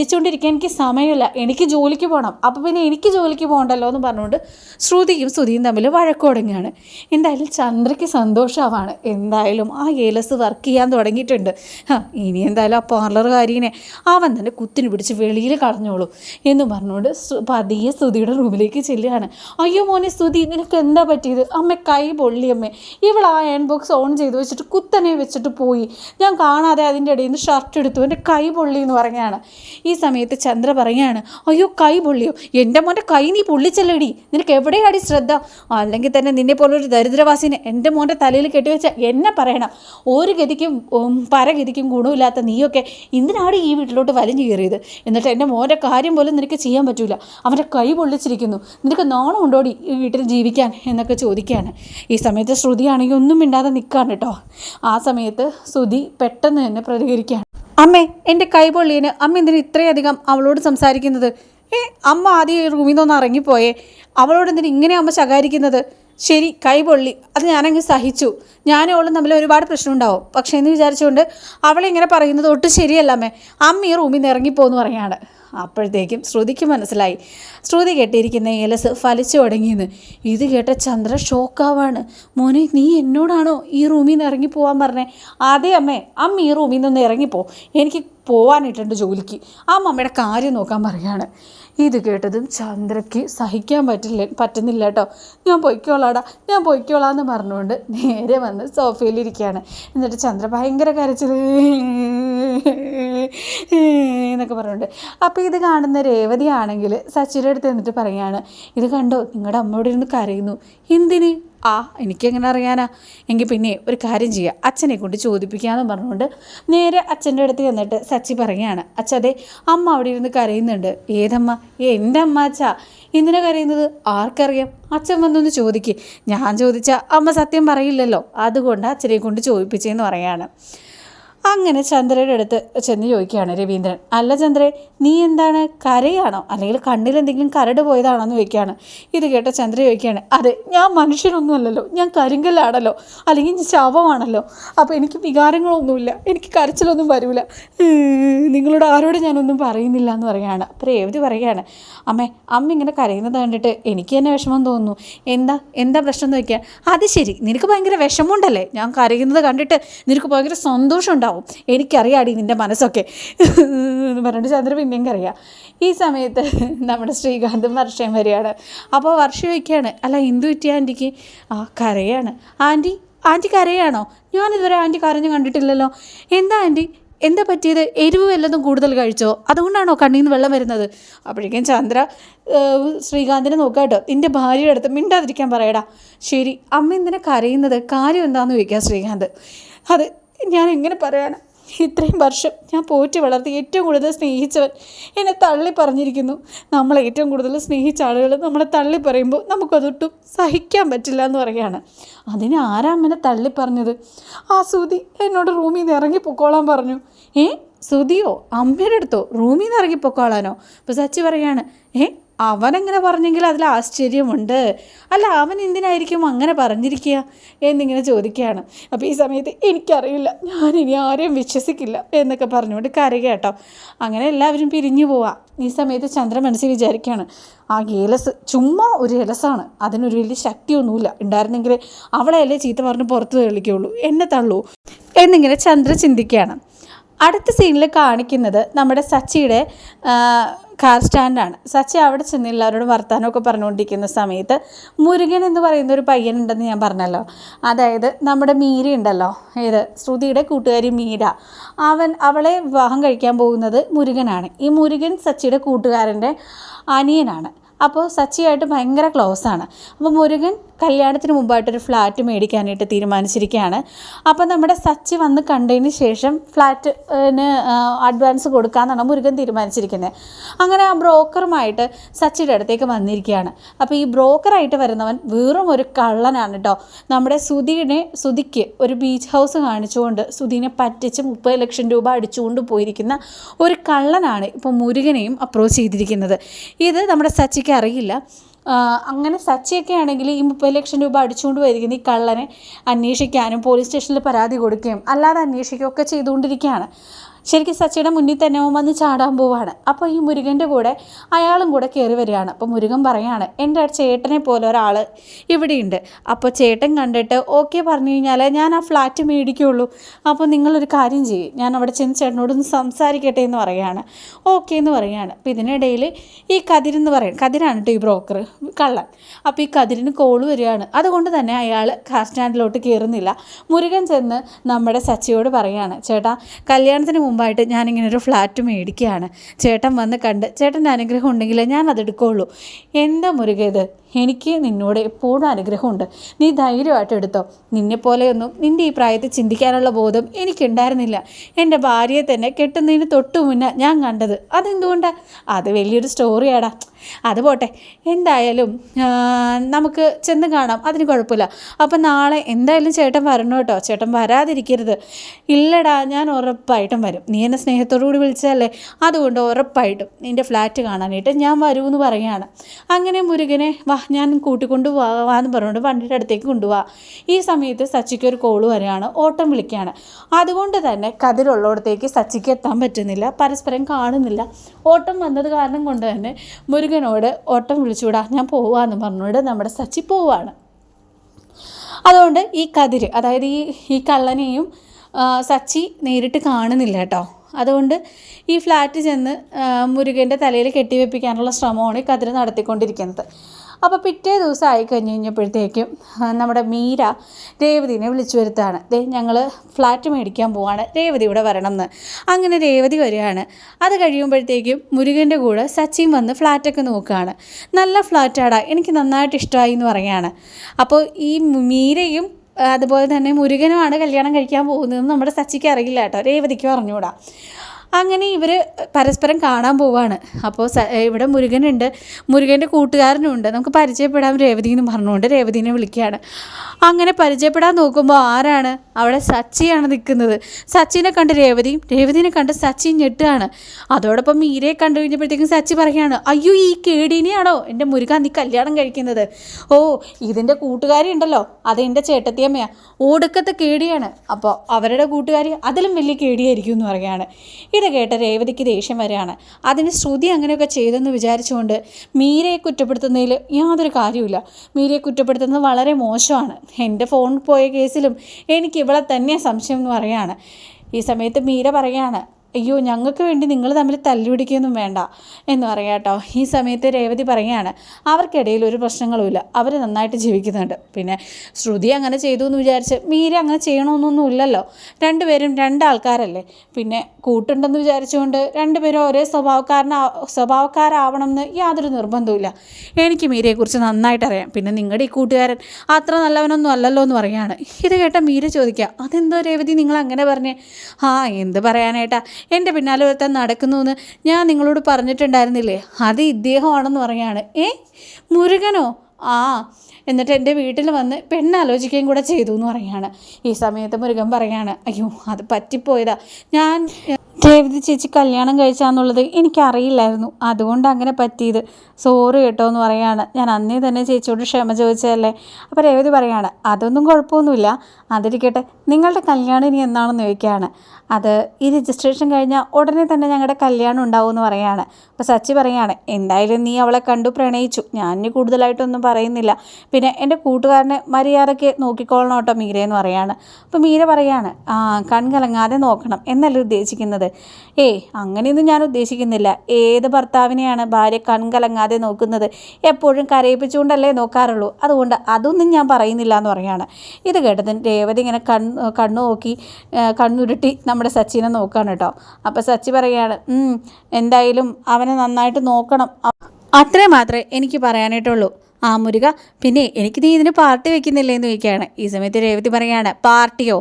ശ്രദ്ധിച്ചുകൊണ്ടിരിക്കാൻ എനിക്ക് സമയമില്ല. എനിക്ക് ജോലിക്ക് പോകണം അപ്പോൾ പിന്നെ എനിക്ക് ജോലിക്ക് പോകണ്ടല്ലോ എന്ന് പറഞ്ഞുകൊണ്ട് ശ്രുതിയും ശ്രുതിയും തമ്മിൽ വഴക്ക് തുടങ്ങുകയാണ്. എന്തായാലും ചന്ദ്രയ്ക്ക് സന്തോഷമാവാണ് എന്തായാലും ആ ഏലസ് വർക്ക് ചെയ്യാൻ തുടങ്ങിയിട്ടുണ്ട്. ഇനി എന്തായാലും ആ പാർലറുകാരിനെ അവൻ തന്നെ കുത്തിന് പിടിച്ച് വെളിയിൽ കളഞ്ഞോളൂ എന്ന് പറഞ്ഞുകൊണ്ട് പതിയെ സ്തുതിയുടെ റൂമിലേക്ക് ചെല്ലുകയാണ്. അയ്യോ മോനെ സ്തുതി നിനക്ക് എന്താ പറ്റിയത്? അമ്മ കൈ പൊള്ളി അമ്മ. ഇവൾ ആ ഹാൻഡ് ബോക്സ് ഓൺ ചെയ്ത് വെച്ചിട്ട് കുത്തനെ വെച്ചിട്ട് പോയി. ഞാൻ കാണാതെ അതിന്റെ ഇടയിൽ നിന്ന് ഷർട്ട് എടുത്തു. എന്റെ കൈ പൊള്ളി എന്ന് പറഞ്ഞാണ്. സമയത്ത് ചന്ദ്ര പറയാണ് അയ്യോ കൈ പൊള്ളിയോ? എന്റെ മോന്റെ കൈ നീ പൊള്ളിച്ചല്ലേടി? നിനക്ക് എവിടെയാടി ശ്രദ്ധ? അല്ലെങ്കിൽ തന്നെ നിന്നെ പോലൊരു ദരിദ്രവാസിനെ എന്റെ മോന്റെ തലയിൽ കെട്ടിവെച്ച എന്നെ പറയണം. ഒരു ഗതിക്കും പരഗതിക്കും ഗുണമില്ലാത്ത നീയൊക്കെ എന്തിനാണ് ഈ വീട്ടിലോട്ട് വലിഞ്ഞു കയറിയത്? എന്നിട്ട് എന്റെ മോന്റെ കാര്യം പോലും നിനക്ക് ചെയ്യാൻ പറ്റൂല. അവന്റെ കൈ പൊള്ളിച്ചിരിക്കുന്നു. നിനക്ക് നാണം ഉണ്ടോടി ഈ വീട്ടിൽ ജീവിക്കാൻ? എന്നൊക്കെ ചോദിക്കുകയാണ്. ഈ സമയത്ത് ശ്രുതിയാണെങ്കിൽ ഒന്നും മിണ്ടാതെ നിൽക്കാണ് കേട്ടോ. ആ സമയത്ത് ശ്രുതി പെട്ടെന്ന് തന്നെ പ്രതികരിക്കുകയാണ്. അമ്മേ എന്റെ കൈപൊള്ളിയന് അമ്മ എന്തിനു ഇത്രയധികം അവളോട് സംസാരിക്കുന്നത്? ഏ അമ്മ ആദ്യം ഈ റൂമിൽ നിന്നൊന്ന് ഇറങ്ങിപ്പോയേ. അവളോട് എന്തിനു ഇങ്ങനെ അമ്മ ശകാരിക്കുന്നത്? ശരി കൈപൊള്ളി അത് ഞാനങ്ങ് സഹിച്ചു. ഞാനും അവളും തമ്മിൽ ഒരുപാട് പ്രശ്നം ഉണ്ടാവും പക്ഷേ എന്ന് വിചാരിച്ചുകൊണ്ട് അവളിങ്ങനെ പറയുന്നത് ഒട്ടും ശരിയല്ല അമ്മേ. അമ്മ ഈ റൂമിൽ നിന്ന് ഇറങ്ങിപ്പോന്ന് പറയാണ് അപ്പോഴത്തേക്കും ശ്രുതിക്ക് മനസ്സിലായി. ശ്രുതി കെട്ടിയിരിക്കുന്ന ഏലസ് ഫലിച്ചു തുടങ്ങിയെന്ന്. ഇത് കേട്ട ചന്ദ്ര ഷോക്കാവാണ്. മോനെ നീ എന്നോടാണോ ഈ റൂമിൽ നിന്ന് ഇറങ്ങി പോകാൻ പറഞ്ഞേ? അതെ അമ്മേ അമ്മ ഈ റൂമിൽ നിന്ന് ഇറങ്ങിപ്പോ. എനിക്ക് പോവാനിട്ടുണ്ട് ജോലിക്ക്. ആ അമ്മയുടെ കാര്യം നോക്കാൻ പറയാണ്. ഇത് കേട്ടതും ചന്ദ്രയ്ക്ക് സഹിക്കാൻ പറ്റില്ല പറ്റുന്നില്ല കേട്ടോ. ഞാൻ പൊയ്ക്കോളാടാ ഞാൻ പൊയ്ക്കോളാന്ന് പറഞ്ഞുകൊണ്ട് നേരെ വന്ന് സോഫയിലിരിക്കുകയാണ് എന്നിട്ട് ചന്ദ്ര ഭയങ്കര കരച്ചിൽ എന്നൊക്കെ പറഞ്ഞുകൊണ്ട് അപ്പോൾ ഇത് കാണുന്ന രേവതി ആണെങ്കിൽ സച്ചിയുടെ അടുത്ത് എന്നിട്ട് പറയുകയാണ് ഇത് കണ്ടോ നിങ്ങളുടെ അമ്മയോട് ഇരുന്ന് കരയുന്നു. എന്തിന്? ആ എനിക്കെങ്ങനെ അറിയാനാ? എങ്കിൽ പിന്നെ ഒരു കാര്യം ചെയ്യുക അച്ഛനെ കൊണ്ട് ചോദിപ്പിക്കാമെന്ന് പറഞ്ഞുകൊണ്ട് നേരെ അച്ഛന്റെ അടുത്ത് ചെന്നിട്ട് സച്ചി പറയുകയാണ് അച്ഛ അതെ അമ്മ അവിടെ ഇരുന്ന് കരയുന്നുണ്ട്. ഏതമ്മ? എന്റെ അമ്മ അച്ഛാ. എന്തിനാ കരയുന്നത്? ആർക്കറിയാം. അച്ഛൻ വന്നൊന്ന് ചോദിക്കേ. ഞാൻ ചോദിച്ചാൽ അമ്മ സത്യം പറയില്ലല്ലോ. അതുകൊണ്ട് അച്ഛനെ കൊണ്ട് ചോദിപ്പിച്ചേന്ന് പറയാണ്. അങ്ങനെ ചന്ദ്രയുടെ അടുത്ത് ചെന്ന് ചോദിക്കുകയാണ് രവീന്ദ്രൻ. അല്ല ചന്ദ്രേ നീ എന്താണ്? കരയാണോ? അല്ലെങ്കിൽ കണ്ണിൽ എന്തെങ്കിലും കരട് പോയതാണോ എന്ന് ചോദിക്കുകയാണ്. ഇത് കേട്ട ചന്ദ്ര ചോദിക്കുകയാണ്. അതെ ഞാൻ മനുഷ്യനൊന്നുമല്ലല്ലോ. ഞാൻ കരിങ്കല്ലാണല്ലോ. അല്ലെങ്കിൽ ശവമാണല്ലോ. അപ്പോൾ എനിക്ക് വികാരങ്ങളൊന്നുമില്ല. എനിക്ക് കരച്ചിലൊന്നും വരില്ല നിങ്ങളോട് ആരോട് ഞാനൊന്നും പറയുന്നില്ല എന്ന് പറയുകയാണ്. അപ്പോൾ രേവതി പറയുകയാണ് അമ്മേ അമ്മ ഇങ്ങനെ കരയുന്നത് കണ്ടിട്ട് എനിക്ക് തന്നെ വിഷമം തോന്നുന്നു. എന്താ? എന്താ പ്രശ്നം എന്ന് ചോദിക്കുക. അത് ശരി നിനക്ക് ഭയങ്കര വിഷമമുണ്ടല്ലേ? ഞാൻ കരയുന്നത് കണ്ടിട്ട് നിനക്ക് ഭയങ്കര സന്തോഷം ഉണ്ടാവും. എനിക്കറിയാടി നിന്റെ മനസ്സൊക്കെ. എന്ന് പറഞ്ഞിട്ട് ചന്ദ്ര പിന്നെയും കറിയാം ഈ സമയത്ത് നമ്മുടെ ശ്രീകാന്തും വർഷയും വരികയാണ്. അപ്പോൾ വർഷയൊക്കെയാണ് അല്ല എന്തു പറ്റിയ ആന്റിക്ക്? ആ കരയാണ്. ആന്റി ആന്റി കരയാണോ? ഞാനിതുവരെ ആന്റി കരഞ്ഞു കണ്ടിട്ടില്ലല്ലോ. എന്താ ആന്റി? എന്താ പറ്റിയത്? എരിവ് വല്ലതും കൂടുതൽ കഴിച്ചോ? അതുകൊണ്ടാണോ കണ്ണിൽ നിന്ന് വെള്ളം വരുന്നത്? അപ്പോഴേക്കും ചന്ദ്ര ശ്രീകാന്തിനെ നോക്കാട്ടോ കേട്ടോ നിന്റെ ഭാര്യയുടെ അടുത്ത് മിണ്ടാതിരിക്കാൻ പറയടാ. ശരി അമ്മ എന്തിനാ കരയുന്നത്? കാര്യം എന്താണെന്ന് ചോദിക്കാം ശ്രീകാന്ത്. അത് ഞാൻ എങ്ങനെ പറയാനാ? ഇത്രയും വർഷം ഞാൻ പോറ്റി വളർത്തി ഏറ്റവും കൂടുതൽ സ്നേഹിച്ചവൻ എന്നെ തള്ളി പറഞ്ഞിരിക്കുന്നു. നമ്മൾ ഏറ്റവും കൂടുതൽ സ്നേഹിച്ച ആളുകൾ നമ്മളെ തള്ളി പറയുമ്പോൾ നമുക്കതൊട്ടും സഹിക്കാൻ പറ്റില്ല എന്ന് പറയുകയാണ്. അതിന് ആരാ അമ്മനെ തള്ളി പറഞ്ഞത്? ആ സുതി എന്നോട് റൂമിൽ നിന്ന് ഇറങ്ങി പൊക്കോളാൻ പറഞ്ഞു. ഏ? സുതിയോ അമ്മയുടെ അടുത്തോ? റൂമിൽ നിന്ന് ഇറങ്ങി പൊക്കോളാനോ? അപ്പോൾ സച്ചി പറയാണ് ഏ? അവനെങ്ങനെ പറഞ്ഞെങ്കിൽ അതിൽ ആശ്ചര്യമുണ്ട്. അല്ല അവൻ എന്തിനായിരിക്കും അങ്ങനെ പറഞ്ഞിരിക്കുക എന്നിങ്ങനെ ചോദിക്കുകയാണ്. അപ്പോൾ ഈ സമയത്ത് എനിക്കറിയില്ല ഞാൻ ഇനി ആരെയും വിശ്വസിക്കില്ല എന്നൊക്കെ പറഞ്ഞുകൊണ്ട് കരക കേട്ടോ. അങ്ങനെ എല്ലാവരും പിരിഞ്ഞു പോവാം. ഈ സമയത്ത് ചന്ദ്രൻ മനസ്സിൽ വിചാരിക്കുകയാണ് ആ ഏലസ് ചുമ്മാ ഒരു ഏലസാണ് അതിനൊരു വലിയ ശക്തിയൊന്നുമില്ല. ഉണ്ടായിരുന്നെങ്കിൽ അവളെയല്ലേ ചീത്ത പറഞ്ഞ് പുറത്ത് തെളിക്കുള്ളൂ എന്നെ തള്ളൂ. എന്നിങ്ങനെ ചന്ദ്ര ചിന്തിക്കുകയാണ്. അടുത്ത സീനിൽ കാണിക്കുന്നത് നമ്മുടെ സച്ചിയുടെ കാർ സ്റ്റാൻഡാണ് സച്ചി അവിടെ ചെന്ന് എല്ലാവരോടും വർത്തമാനമൊക്കെ പറഞ്ഞുകൊണ്ടിരിക്കുന്ന സമയത്ത് മുരുകൻ എന്ന് പറയുന്ന ഒരു പയ്യനുണ്ടെന്ന് ഞാൻ പറഞ്ഞല്ലോ. അതായത് നമ്മുടെ മീര ഉണ്ടല്ലോ. ഏത്? ശ്രുതിയുടെ കൂട്ടുകാരി മീര. അവൻ അവളെ വിവാഹം കഴിക്കാൻ പോകുന്നത് മുരുകനാണ്. ഈ മുരുകൻ സച്ചിയുടെ കൂട്ടുകാരന്റെ അനിയനാണ്. അപ്പോൾ സച്ചിയായിട്ട് ഭയങ്കര ക്ലോസ് ആണ്. അപ്പോൾ മുരുകൻ കല്യാണത്തിന് മുമ്പായിട്ടൊരു ഫ്ലാറ്റ് മേടിക്കാനായിട്ട് തീരുമാനിച്ചിരിക്കുകയാണ്. അപ്പോൾ നമ്മുടെ സച്ചി വന്ന് കണ്ടതിന് ശേഷം ഫ്ലാറ്റിന് അഡ്വാൻസ് കൊടുക്കാമെന്നാണ് മുരുകൻ തീരുമാനിച്ചിരിക്കുന്നത്. അങ്ങനെ ആ ബ്രോക്കറുമായിട്ട് സച്ചിയുടെ അടുത്തേക്ക് വന്നിരിക്കുകയാണ്. അപ്പോൾ ഈ ബ്രോക്കറായിട്ട് വരുന്നവൻ വെറും ഒരു കള്ളനാണ് കേട്ടോ. നമ്മുടെ സുധീനെ സുധിക്ക് ഒരു ബീച്ച് ഹൗസ് കാണിച്ചുകൊണ്ട് സുധീനെ പറ്റിച്ച് മുപ്പത് ലക്ഷം രൂപ അടിച്ചുകൊണ്ട് പോയിരിക്കുന്ന ഒരു കള്ളനാണ് ഇപ്പോൾ മുരുകനെയും അപ്രോച്ച് ചെയ്തിരിക്കുന്നത്. ഇത് നമ്മുടെ സച്ചിക്ക് അറിയില്ല. അങ്ങനെ സച്ചിയൊക്കെ ആണെങ്കിൽ ഈ മുപ്പത് ലക്ഷം രൂപ അടിച്ചുകൊണ്ട് വരികയും ഈ കള്ളനെ. അന്വേഷിക്കാനും പോലീസ് സ്റ്റേഷനിൽ പരാതി കൊടുക്കുകയും അല്ലാതെ അന്വേഷിക്കുകയൊക്കെ ചെയ്തുകൊണ്ടിരിക്കുകയാണ്. ശരിക്കും സച്ചിയുടെ മുന്നിൽ തന്നെ അവൻ വന്ന് ചാടാൻ പോവാണ്. അപ്പോൾ ഈ മുരുകന്റെ കൂടെ അയാളും കൂടെ കയറി വരികയാണ്. അപ്പോൾ മുരുകൻ പറയാണ് എന്റെ ചേട്ടനെ പോലെ ഒരാൾ ഇവിടെയുണ്ട്. അപ്പോൾ ചേട്ടൻ കണ്ടിട്ട് ഓക്കെ പറഞ്ഞു കഴിഞ്ഞാൽ ഞാൻ ആ ഫ്ലാറ്റ് മേടിക്കുള്ളൂ. അപ്പോൾ നിങ്ങളൊരു കാര്യം ചെയ്യും. ഞാൻ അവിടെ ചെന്ന് ചേട്ടനോടൊന്ന് സംസാരിക്കട്ടെ എന്ന് പറയുകയാണ്. ഓക്കെ എന്ന് പറയുകയാണ്. അപ്പോൾ ഇതിനിടയിൽ ഈ കതിരെന്ന് പറയും. കതിരാണ് കേട്ടോ ഈ ബ്രോക്കർ കള്ളൻ. അപ്പോൾ ഈ കതിരിന് കോൾ വരികയാണ്. അതുകൊണ്ട് തന്നെ അയാൾ കാർ സ്റ്റാൻഡിലോട്ട് കയറുന്നില്ല. മുരുകൻ ചെന്ന് നമ്മുടെ സച്ചിയോട് പറയുകയാണ് ചേട്ടാ കല്യാണത്തിന് മുമ്പായിട്ട് ഞാനിങ്ങനെ ഒരു ഫ്ലാറ്റ് മേടിക്കുകയാണ്. ചേട്ടൻ വന്ന് കണ്ട് ചേട്ടന്റെ അനുഗ്രഹം ഉണ്ടെങ്കിൽ ഞാൻ എടുക്കുകയുള്ളൂ എന്താ മുരുക ഇത്? എനിക്ക് നിന്നോട് എപ്പോഴും അനുഗ്രഹമുണ്ട്. നീ ധൈര്യമായിട്ട് എടുത്തോ. നിന്നെപ്പോലെയൊന്നും നിന്റെ ഈ പ്രായത്തിൽ ചിന്തിക്കാനുള്ള ബോധം എനിക്കുണ്ടായിരുന്നില്ല. എന്റെ ഭാര്യയെ തന്നെ കെട്ടുന്നതിന് തൊട്ടു മുന്നേ ഞാൻ കണ്ടത്. അതെന്തുകൊണ്ടാണ് അത് വലിയൊരു സ്റ്റോറിയാടാ. അത് പോട്ടെ. എന്തായാലും നമുക്ക് ചെന്ന് കാണാം. അതിന് കുഴപ്പമില്ല. അപ്പം നാളെ എന്തായാലും ചേട്ടൻ വരണം കേട്ടോ ചേട്ടൻ വരാതിരിക്കരുത്. ഇല്ലടാ ഞാൻ ഉറപ്പായിട്ടും വരും. നീ എന്നെ സ്നേഹത്തോടുകൂടി വിളിച്ചതല്ലേ? അതുകൊണ്ട് ഉറപ്പായിട്ടും നിന്റെ ഫ്ലാറ്റ് കാണാനായിട്ട് ഞാൻ വരൂ എന്ന് പറയുകയാണ് അങ്ങനെ മുരുകനെ വാ ഞാൻ കൂട്ടിക്കൊണ്ട് പോവാന്ന് പറഞ്ഞുകൊണ്ട് വണ്ടിയുടെ അടുത്തേക്ക് കൊണ്ടുപോവാ. ഈ സമയത്ത് സച്ചിക്ക് ഒരു കോൾ വരികയാണ്. ഓട്ടം വിളിക്കുകയാണ്. അതുകൊണ്ട് തന്നെ കതിരുള്ളിടത്തേക്ക് സച്ചിക്ക് എത്താൻ പറ്റുന്നില്ല. പരസ്പരം കാണുന്നില്ല. ഓട്ടം വന്നത് കാരണം കൊണ്ട് തന്നെ മുരുകനോട് ഓട്ടം വിളിച്ചുവിടാ ഞാൻ പോവാന്ന് പറഞ്ഞുകൊണ്ട് നമ്മുടെ സച്ചി പോവാണ്. അതുകൊണ്ട് ഈ കതിര് അതായത് ഈ ഈ കള്ളനെയും സച്ചി നേരിട്ട് കാണുന്നില്ല കേട്ടോ. അതുകൊണ്ട് ഈ ഫ്ലാറ്റ് ചെന്ന് മുരുകന്റെ തലയിൽ കെട്ടിവെപ്പിക്കാനുള്ള ശ്രമമാണ് ഈ കതിര് നടത്തിക്കൊണ്ടിരിക്കുന്നത്. അപ്പോൾ പിറ്റേ ദിവസം ആയി കഴിഞ്ഞ് കഴിഞ്ഞപ്പോഴത്തേക്കും നമ്മുടെ മീര രേവതിനെ വിളിച്ചു വരുത്താണ് ദേ ഞങ്ങൾ ഫ്ലാറ്റ് മേടിക്കാൻ പോവാണ് രേവതി ഇവിടെ വരണം എന്ന്. അങ്ങനെ രേവതി വരികയാണ്. അത് കഴിയുമ്പോഴത്തേക്കും മുരുകന്റെ കൂടെ സച്ചിൻ വന്ന് ഫ്ലാറ്റൊക്കെ നോക്കുകയാണ്. നല്ല ഫ്ലാറ്റാടാ എനിക്ക് നന്നായിട്ട് ഇഷ്ടമായി എന്ന് പറയുകയാണ്. അപ്പോൾ ഈ മീരയും അതുപോലെ തന്നെ മുരുകനുമാണ് കല്യാണം കഴിക്കാൻ പോകുന്നതെന്ന് നമ്മുടെ സച്ചിക്ക് അറിയില്ല കേട്ടോ. രേവതിക്ക് പറഞ്ഞുകൂടാ. അങ്ങനെ ഇവർ പരസ്പരം കാണാൻ പോവാണ്. അപ്പോൾ ഇവിടെ മുരുകനുണ്ട്. മുരുകന്റെ കൂട്ടുകാരനുണ്ട്. നമുക്ക് പരിചയപ്പെടാൻ രേവതി എന്ന് പറഞ്ഞുകൊണ്ട് രേവതിനെ വിളിക്കുകയാണ്. അങ്ങനെ പരിചയപ്പെടാൻ നോക്കുമ്പോൾ ആരാണ്? അവിടെ സച്ചിയാണ് നിൽക്കുന്നത്. സച്ചിനെ കണ്ട് രേവതിയും രേവതിനെ കണ്ട് സച്ചി ഞെട്ടുകയാണ്. അതോടൊപ്പം മീരയെ കണ്ടു കഴിഞ്ഞപ്പോഴത്തേക്കും സച്ചി പറയുകയാണ് അയ്യോ ഈ കേടീനെയാണോ എന്റെ മുരുകൻ നീ കല്യാണം കഴിക്കുന്നത്? ഓ ഇതിന്റെ കൂട്ടുകാരി ഉണ്ടല്ലോ. അത് എന്റെ ചേട്ടത്തിയമ്മയാണ് ഓടുക്കത്തെ കേടിയാണ്. അപ്പോൾ അവരുടെ കൂട്ടുകാരി അതിലും വലിയ കേടിയായിരിക്കും എന്ന് പറയുകയാണ്. ഇത് കേട്ട രേവതിക്ക് ദേഷ്യം വരികയാണ്. അതിന് ശ്രുതി അങ്ങനെയൊക്കെ ചെയ്തെന്ന് വിചാരിച്ചുകൊണ്ട് മീരയെ കുറ്റപ്പെടുത്തുന്നതിൽ യാതൊരു കാര്യമില്ല മീരയെ കുറ്റപ്പെടുത്തുന്നത് വളരെ മോശമാണ്. എന്റെ ഫോൺ പോയ കേസിലും എനിക്ക് ഇവളെ തന്നെ സംശയം എന്ന് പറയുകയാണ്. ഈ സമയത്ത് മീര പറയുകയാണ് അയ്യോ ഞങ്ങൾക്ക് വേണ്ടി നിങ്ങൾ തമ്മിൽ തല്ലുപിടിക്കുകയൊന്നും വേണ്ട എന്ന് പറയാം കേട്ടോ. ഈ സമയത്ത് രേവതി പറയുകയാണ് അവർക്കിടയിൽ ഒരു പ്രശ്നങ്ങളുമില്ല അവർ നന്നായിട്ട് ജീവിക്കുന്നുണ്ട്. പിന്നെ ശ്രുതി അങ്ങനെ ചെയ്തു എന്ന് വിചാരിച്ച് മീര അങ്ങനെ ചെയ്യണമെന്നൊന്നും ഇല്ലല്ലോ. രണ്ടുപേരും രണ്ടാൾക്കാരല്ലേ. പിന്നെ കൂട്ടുണ്ടെന്ന് വിചാരിച്ചുകൊണ്ട് രണ്ടുപേരും ഒരേ സ്വഭാവക്കാരനാ സ്വഭാവക്കാരാവണം എന്ന് യാതൊരു നിർബന്ധവുമില്ല. എനിക്ക് മീരയെക്കുറിച്ച് നന്നായിട്ട് അറിയാം. പിന്നെ നിങ്ങളുടെ ഈ കൂട്ടുകാരൻ അത്ര നല്ലവനൊന്നും അല്ലല്ലോ എന്ന് പറയുകയാണ്. ഇത് കേട്ട മീര ചോദിക്കുക അതെന്തോ രേവതി നിങ്ങൾ അങ്ങനെ പറഞ്ഞേ? ആ എന്ത് പറയാനായിട്ടാ? എന്റെ പിന്നാലെ വരുത്താൻ നടക്കുന്നു എന്ന് ഞാൻ നിങ്ങളോട് പറഞ്ഞിട്ടുണ്ടായിരുന്നില്ലേ? അത് ഇദ്ദേഹമാണെന്ന് പറയാണ് ഏ? മുരുകനോ? ആ. എന്നിട്ട് എന്റെ വീട്ടിൽ വന്ന് പെണ്ണാലോചിക്കുകയും കൂടെ ചെയ്തു എന്ന് പറയാണ് ഈ സമയത്ത് മുരുകൻ പറയാണ് അയ്യോ അത് പറ്റിപ്പോയതാ. ഞാൻ രേവതി ചേച്ചി കല്യാണം കഴിച്ചാന്നുള്ളത് എനിക്കറിയില്ലായിരുന്നു. അതുകൊണ്ട് അങ്ങനെ പറ്റിയത്. സോറി കേട്ടോ എന്ന് പറയാണ് ഞാൻ അന്നേ തന്നെ ചേച്ചിയോട് ക്ഷമ ചോദിച്ചതല്ലേ? അപ്പോൾ രേവതി പറയാണ് അതൊന്നും കുഴപ്പമൊന്നുമില്ല. അതിരിക്കട്ടെ. നിങ്ങളുടെ കല്യാണം ഇനി എന്നാണെന്ന് ചോദിക്കുകയാണ്. അത് ഈ രജിസ്ട്രേഷൻ കഴിഞ്ഞാൽ ഉടനെ തന്നെ ഞങ്ങളുടെ കല്യാണം ഉണ്ടാവും എന്ന് പറയുകയാണ്. അപ്പോൾ സച്ചി പറയുകയാണ് എന്തായാലും നീ അവളെ കണ്ടു പ്രണയിച്ചു. ഞാൻ കൂടുതലായിട്ടൊന്നും പറയുന്നില്ല. പിന്നെ എന്റെ കൂട്ടുകാരനെ മര്യാദയ്ക്ക് നോക്കിക്കോളണം കേട്ടോ മീര എന്ന് പറയാണ് അപ്പോൾ മീര പറയാണ് ആ കൺകലങ്ങാതെ നോക്കണം. എന്നല്ല ഉദ്ദേശിക്കുന്നത്? ഏയ് അങ്ങനെയൊന്നും ഞാൻ ഉദ്ദേശിക്കുന്നില്ല. ഏത് ഭർത്താവിനെയാണ് ഭാര്യ കൺകലങ്ങാതെ നോക്കുന്നത്? എപ്പോഴും കരയിപ്പിച്ചുകൊണ്ടല്ലേ നോക്കാറുള്ളൂ. അതുകൊണ്ട് അതൊന്നും ഞാൻ പറയുന്നില്ല എന്ന് പറയാണ് ഇത് കേട്ടതിന് രേവതി ഇങ്ങനെ കണ്ണ് കണ്ണു നോക്കി കണ്ണുരുട്ടി നമ്മുടെ സച്ചിനെ നോക്കുകയാണ് കേട്ടോ. അപ്പോൾ സച്ചി പറയുകയാണ് എന്തായാലും അവനെ നന്നായിട്ട് നോക്കണം. അത്രേ മാത്രമേ എനിക്ക് പറയാനായിട്ടുള്ളൂ. ആ മുരുക പിന്നെ എനിക്ക് നീ ഇതിന് പാർട്ടി വെക്കുന്നില്ലേ എന്ന് ചോദിക്കുകയാണ്. ഈ സമയത്ത് രേവതി പറയുകയാണ് പാർട്ടിയോ?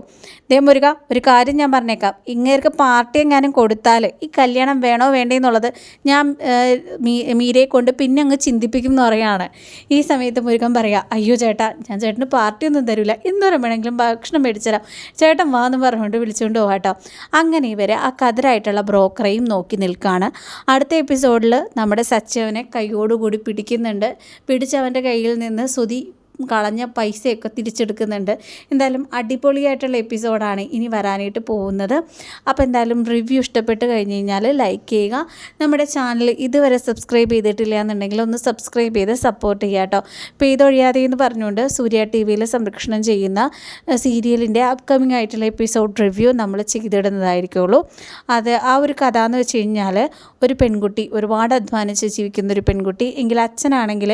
ദേ മുരുക ഒരു കാര്യം ഞാൻ പറഞ്ഞേക്കാം. ഇങ്ങേർക്ക് പാർട്ടി എങ്ങാനും കൊടുത്താൽ ഈ കല്യാണം വേണോ വേണ്ടെന്നുള്ളത് ഞാൻ മീരയെ കൊണ്ട് പിന്നെ അങ്ങ് ചിന്തിപ്പിക്കും എന്ന് പറയുകയാണ്. ഈ സമയത്ത് മുരുകൻ പറയാം അയ്യോ ചേട്ടാ ഞാൻ ചേട്ടന് പാർട്ടി ഒന്നും തരില്ല എന്തോരം വേണമെങ്കിലും ഭക്ഷണം മേടിച്ചുതരാം. ചേട്ടൻ വാ എന്ന് പറഞ്ഞുകൊണ്ട് വിളിച്ചുകൊണ്ട് പോകാട്ടോ അങ്ങനെ ഇവരെ ആ കതിരായിട്ടുള്ള ബ്രോക്കറേയും നോക്കി നിൽക്കുകയാണ്. അടുത്ത എപ്പിസോഡിൽ നമ്മുടെ സച്ചവനെ കൈയോടുകൂടി പിടിക്കുന്നുണ്ട്. പിടിച്ചവന്റെ കയ്യിൽ നിന്ന് സുതി കളഞ്ഞ പൈസയൊക്കെ തിരിച്ചെടുക്കുന്നുണ്ട്. എന്തായാലും അടിപൊളിയായിട്ടുള്ള എപ്പിസോഡാണ് ഇനി വരാനായിട്ട് പോകുന്നത്. അപ്പോൾ എന്തായാലും റിവ്യൂ ഇഷ്ടപ്പെട്ട് കഴിഞ്ഞ് കഴിഞ്ഞാൽ ലൈക്ക് ചെയ്യുക. നമ്മുടെ ചാനൽ ഇതുവരെ സബ്സ്ക്രൈബ് ചെയ്തിട്ടില്ല എന്നുണ്ടെങ്കിൽ ഒന്ന് സബ്സ്ക്രൈബ് ചെയ്ത് സപ്പോർട്ട് ചെയ്യുക കേട്ടോ. പെയ്തൊഴിയാതെ എന്ന് പറഞ്ഞുകൊണ്ട് സൂര്യ ടി വിയിൽ സംരക്ഷണം ചെയ്യുന്ന സീരിയലിന്റെ അപ്കമിങ് ആയിട്ടുള്ള എപ്പിസോഡ് റിവ്യൂ നമ്മൾ ചെയ്തിടുന്നതായിരിക്കുള്ളൂ. അത് ആ ഒരു കഥ എന്ന് വെച്ച് കഴിഞ്ഞാൽ ഒരു പെൺകുട്ടി ഒരുപാട് അധ്വാനിച്ച് ജീവിക്കുന്ന ഒരു പെൺകുട്ടി എങ്കിൽ അച്ഛനാണെങ്കിൽ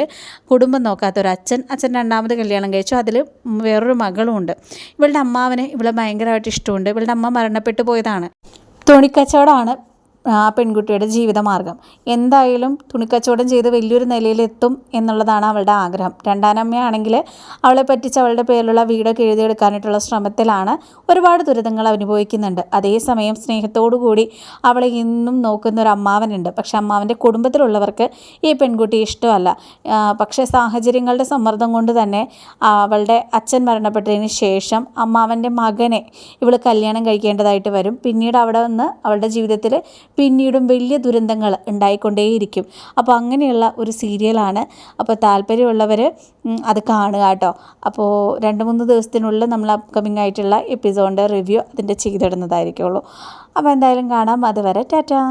കുടുംബം നോക്കാത്ത ഒരു അച്ഛൻ അച്ഛൻ രണ്ടാമത് കല്യാണം കഴിച്ചു. അതിൽ വേറൊരു മകളുമുണ്ട്. ഇവളുടെ അമ്മാവന് ഇവളെ ഭയങ്കരമായിട്ട് ഇഷ്ടമുണ്ട്. ഇവളുടെ അമ്മ മരണപ്പെട്ടു പോയതാണ്. തുണിക്കച്ചവടമാണ് ആ പെൺകുട്ടിയുടെ ജീവിതമാർഗം. എന്തായാലും തുണിക്കച്ചവടം ചെയ്ത് വലിയൊരു നിലയിലെത്തും എന്നുള്ളതാണ് അവളുടെ ആഗ്രഹം. രണ്ടാനമ്മയാണെങ്കിൽ അവളെ പറ്റിച്ച് അവളുടെ പേരിലുള്ള വീടൊക്കെ എഴുതിയെടുക്കാനായിട്ടുള്ള ശ്രമത്തിലാണ് ഒരുപാട് ദുരിതങ്ങൾ അനുഭവിക്കുന്നുണ്ട്. അതേസമയം സ്നേഹത്തോടു കൂടി അവളെ ഇന്നും നോക്കുന്ന ഒരു അമ്മാവനുണ്ട്. പക്ഷെ അമ്മാവന്റെ കുടുംബത്തിലുള്ളവർക്ക് ഈ പെൺകുട്ടി ഇഷ്ടമല്ല. പക്ഷേ സാഹചര്യങ്ങളുടെ സമ്മർദ്ദം കൊണ്ട് തന്നെ അവളുടെ അച്ഛൻ മരണപ്പെട്ടതിന് ശേഷം അമ്മാവന്റെ മകനെ ഇവൾ കല്യാണം കഴിക്കേണ്ടതായിട്ട് വരും. പിന്നീട് അവിടെ നിന്ന് അവളുടെ ജീവിതത്തിൽ പിന്നീടും വലിയ ദുരന്തങ്ങൾ ഉണ്ടായിക്കൊണ്ടേയിരിക്കും. അപ്പോൾ അങ്ങനെയുള്ള ഒരു സീരിയലാണ്. അപ്പോൾ താല്പര്യമുള്ളവർ അത് കാണുക കേട്ടോ. അപ്പോൾ രണ്ട് മൂന്ന് ദിവസത്തിനുള്ളിൽ നമ്മൾ അപ്കമിങ് ആയിട്ടുള്ള എപ്പിസോഡിന്റെ റിവ്യൂ അതിന്റെ ചെയ്തിടുന്നതായിരിക്കുള്ളൂ. അപ്പോൾ എന്തായാലും കാണാം. അതുവരെ ടാറ്റാ.